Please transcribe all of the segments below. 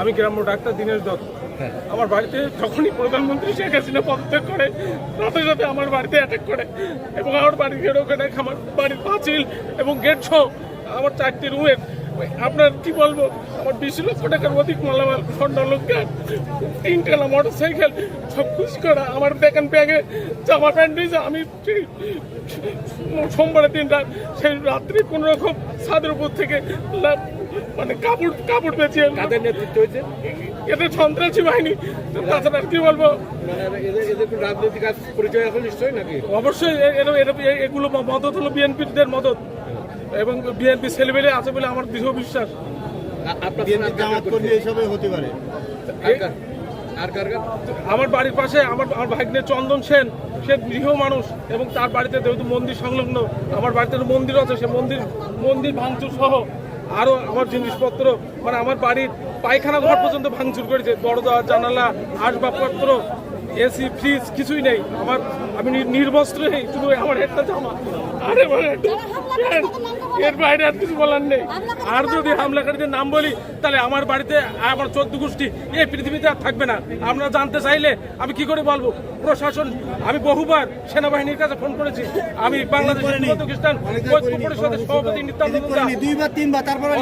আমি গ্রাম্য ডাক্তার দীনেশ দত্ত। আমার বাড়িতে যখনই প্রধানমন্ত্রী শেখ হাসিনা পদত্যাগ করে সাথে সাথে আমার বাড়িতে অ্যাটাক করে এবং আমার বাড়ির ঘেরো আমার বাড়ির পাঁচিল এবং গেট সহ আমার চারটি রুমের আপনার কি বলব? আমার বিশ লক্ষ টাকার অধিক মালামাল স্বর্ণালঙ্কার তিনটালা মোটর সাইকেল সব খুশি করা। আমার দেখেন ব্যাগে জামা প্যান্ট দিয়েছে আমি সোমবারের দিন রাত সেই রাত্রি কোন রকম ছাদের উপর থেকে মানে কাপড় কাপড় পেঁচিয়ে কাদের নেতৃত্ব হয়েছে? এটা সন্ত্রাসী বাহিনী। তাছাড়া আর কি বলব? মানে রাজনৈতিক পরিচয় এখন নিশ্চয়ই নাকি? অবশ্যই এগুলো মদত হলো বিএনপিদের মদত। এবং বিএনপি ছেলেবেলে আছে বলে আমার দৃঢ় বিশ্বাস? আমার বাড়ির পাশে আমার আমার ভাগ্নে চন্দন সেন সে গৃহ মানুষ এবং তার বাড়িতে যেহেতু মন্দির সংলগ্ন আমার বাড়িতে মন্দির আছে সে মন্দির মন্দির ভাঙচুর সহ আরও আমার জিনিসপত্র মানে আমার বাড়ির পায়খানা ঘর পর্যন্ত ভাঙচুর করেছে। দরজা জানালা আসবাবপত্র এসি ফ্রিজ কিছুই নেই। আমার আমি নির্বস্ত্র নেই শুধু আমার একটা জামা। আরে আমার এর বাইরে আর কিছু বলার নেই। আর যদি হামলাকারীদের নাম বলি তাহলে আমার বাড়িতে আমার চোদ্দ গোষ্ঠী এই পৃথিবীতে আর থাকবে না। আপনারা জানতে চাইলে আমি কি করে বলব? প্রশাসন আমি বহুবার সেনাবাহিনীর কাছে ফোন করেছি। আমি বাংলাদেশ খ্রিস্টান পরিষদের সভাপতি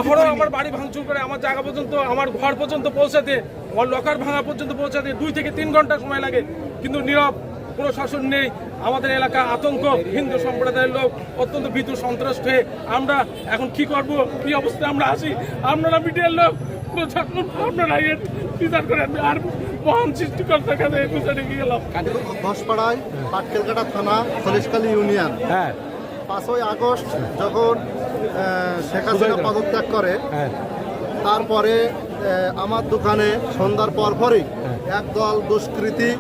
অহরহ আমার বাড়ি ভাঙচুর করে আমার জায়গা পর্যন্ত আমার ঘর পর্যন্ত পৌঁছাতে আমার লকার ভাঙা পর্যন্ত পৌঁছাতে দুই থেকে তিন ঘণ্টা সময় লাগে কিন্তু নীরব কোনো শাসন নেই। আমাদের এলাকা আতঙ্ক হিন্দু সম্প্রদায়ের লোক অত্যন্ত ভীতু সন্ত্রস্ত হয়ে আমরা এখন কি করব? কি অবস্থায় আমরা আসি আপনারা মিডিয়ার লোক আপনারা এর বিচার করেন আর মহান সৃষ্টিকর্তার কাছে বিচারে গিয়ে গেলাম। ঘসপাড়ায় পাটকেলকাটা থানা সলিশকালী ইউনিয়ন। হ্যাঁ। পাঁচই আগস্ট যখন আহ, শেখ হাসিনা পদত্যাগ করে হ্যাঁ। তারপরে আমার দোকানে সন্ধ্যার পরপরই একদল দুষ্কৃতী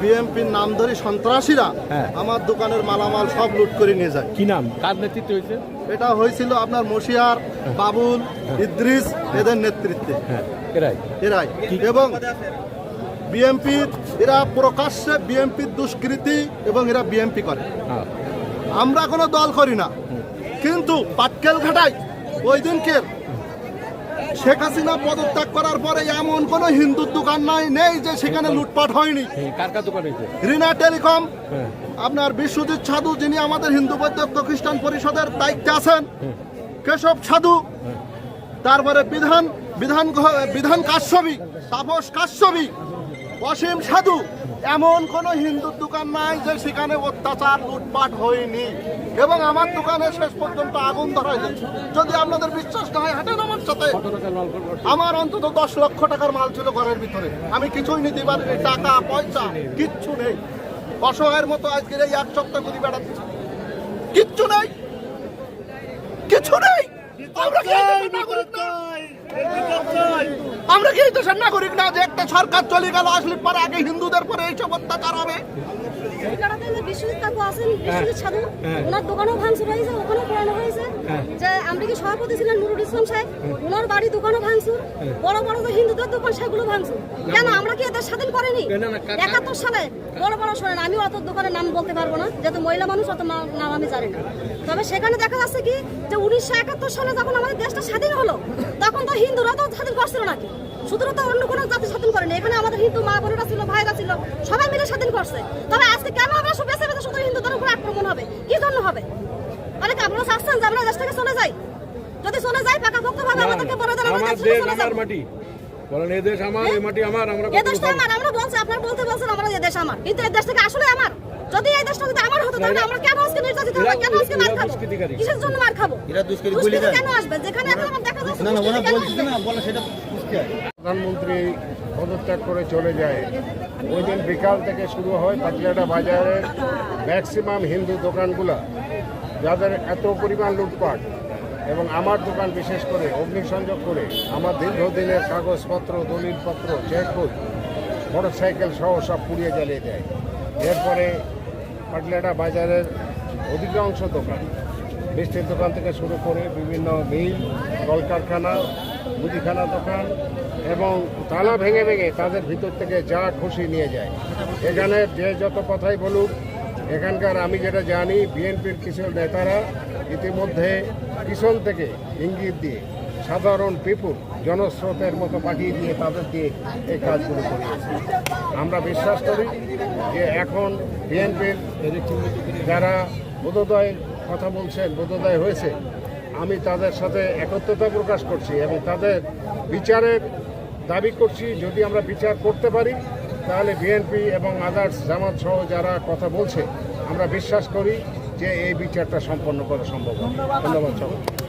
বিএমপির নামধারী সন্ত্রাসীরা হ্যাঁ। আমার দোকানের মালামাল সব লুট করে নিয়ে যায়। কি নাম? কার নেতৃত্ব হয়েছে? এটা হয়েছিল আপনার মশিয়ার বাবুল ইদ্রিস এদের নেতৃত্বে। হ্যাঁ। এরাই। এরাই। এবং বিএমপির এরা প্রকাশ্যে বিএমপির দুষ্কৃতি এবং এরা বিএমপি করে। হ্যাঁ। আমরা কোনো দল করি না। কিন্তু পাটকেল ঘাটায় ওই দিনকে শেখ হাসিনা পদত্যাগ করার পরে এমন কোনো হিন্দুর দোকান নাই নেই যে সেখানে লুটপাট হয়নি। রিনা টেলিকম হ্যাঁ। আপনার বিশ্বজিৎ সাধু যিনি আমাদের হিন্দু বৈদ্য খ্রিস্টান পরিষদের দায়িত্বে আছেন কেশব সাধু তারপরে বিধান বিধান বিধান কাশ্যপী তাপস কাশ্যপী অসীম সাধু এমন কোন হিন্দুর দোকান নাই যে সেখানে অত্যাচার লুটপাট হয়নি। এবং আমার দোকানে শেষ পর্যন্ত আগুন ধরা হয়েছে। যদি আপনাদের বিশ্বাস না হয় হাঁটেন আমার সাথে। আমার অন্তত দশ লক্ষ টাকার মাল ছিল ঘরের ভিতরে। আমি কিছুই নিতে পারিনি টাকা পয়সা কিচ্ছু নেই। অসহায়ের মতো আজকের এই এক সপ্তাহ ঘুরি বেড়াচ্ছি। কিচ্ছু নেই। কিছু নেই। আমরা কি নাগরিক? আমরা কি দেশের নাগরিক না যে একটা সরকার চলে গেল আসলে পরে আগে হিন্দুদের পরে এইসব অত্যাচার হবে? বিশ্বজিৎ কাকু আছেন বিশ্বজিৎ সাধু ওনার দোকানও ওখানেও যে সভাপতি ছিলেন নুরুল ইসলাম সাহেব। ওনার বাড়ি দোকানও ভাঙচুর বড় বড় যে হিন্দুদের দোকান সেগুলো ভাঙচুর। কেন? আমরা কি এদের স্বাধীন করিনি? একাত্তর সালে। বড় বড় শোনেন আমি অত দোকানের নাম বলতে পারব না যেহেতু মহিলা মানুষ অত নাম আমি জানি না। তবে সেখানে দেখা যাচ্ছে কি যে উনিশশো একাত্তর সালে যখন আমাদের দেশটা স্বাধীন হলো তখন তো হিন্দুরা তো স্বাধীন করছিল নাকি? শুধু তো অন্য কোনো জাতি স্বাধীন করেনি। এখানে আমাদের হিন্দু মা বোনেরা ছিল ভাইরা ছিল সবাই মিলে স্বাধীন করছে। তবে আজকে কেন আমরা বেছে বেছে শুধু হিন্দুদের উপর আক্রমণ হবে? কি জন্য হবে? মানে আপনারা চাচ্ছেন যে আমরা দেশ পাকাপোক্ত ভাবে আমাদেরকে বলে দেন দেশ দেশ আমার যাব মাটি। বলেন এই দেশ আমার এই মাটি আমার আমরা এ কখনো দেশটা পাবো না। আমার আমরা বলছি আপনার বলতে বলছেন আমরা এই দেশ আমার। কিন্তু এই দেশ থেকে আসলে আমার। যদি এই দেশটা যদি আমার হতো তাহলে আমরা কেন আজকে নির্যাতিত হব? কেন আজকে মার খাব? কিসের জন্য মার খাব? এরা দুষ্কৃতি কেন আসবে? যেখানে এখন আমার দেখা যাচ্ছে না না ওরা বলছে না বলে সেটা প্রধানমন্ত্রী পদত্যাগ করে চলে যায়। ওই দিন বিকাল থেকে শুরু হয় পাটিয়াটা বাজারের ম্যাক্সিমাম হিন্দু দোকানগুলো যাদের এত পরিমাণ লুটপাট। এবং আমার দোকান বিশেষ করে অগ্নিসংযোগ করে আমার দীর্ঘদিনের কাগজপত্র, দলিলপত্র চেকবুক মোটর সাইকেল সহ সব পুড়িয়ে জ্বালিয়ে দেয়। এরপরে পাটলাটা বাজারের অধিকাংশ দোকান, মিষ্টির দোকান থেকে শুরু করে বিভিন্ন মিল, কলকারখানা, মুদিখানা দোকান এবং তালা ভেঙে ভেঙে তাদের ভিতর থেকে যা খুশি নিয়ে যায়। এখানে যে যত কথাই বলুক এখানকার আমি যেটা জানি, বিএনপির কিছু নেতারা ইতিমধ্যে পিছন থেকে ইঙ্গিত দিয়ে সাধারণ পিপুল জনস্রোতের মতো পাঠিয়ে দিয়ে তাদের দিয়ে এই কাজগুলো করিয়েছে আমরা বিশ্বাস করি যে এখন বিএনপির যারা বোধোদয় কথা বলছেন, বোধোদয় হয়েছে, আমি তাদের সাথে একত্রতা প্রকাশ করছি এবং তাদের বিচারের দাবি করছি, যদি আমরা বিচার করতে পারি তাহলে বিএনপি এবং আদার্স জামাত সহ যারা কথা বলছে আমরা বিশ্বাস করি যে এই বিচারটা সম্পন্ন করা সম্ভব। ধন্যবাদ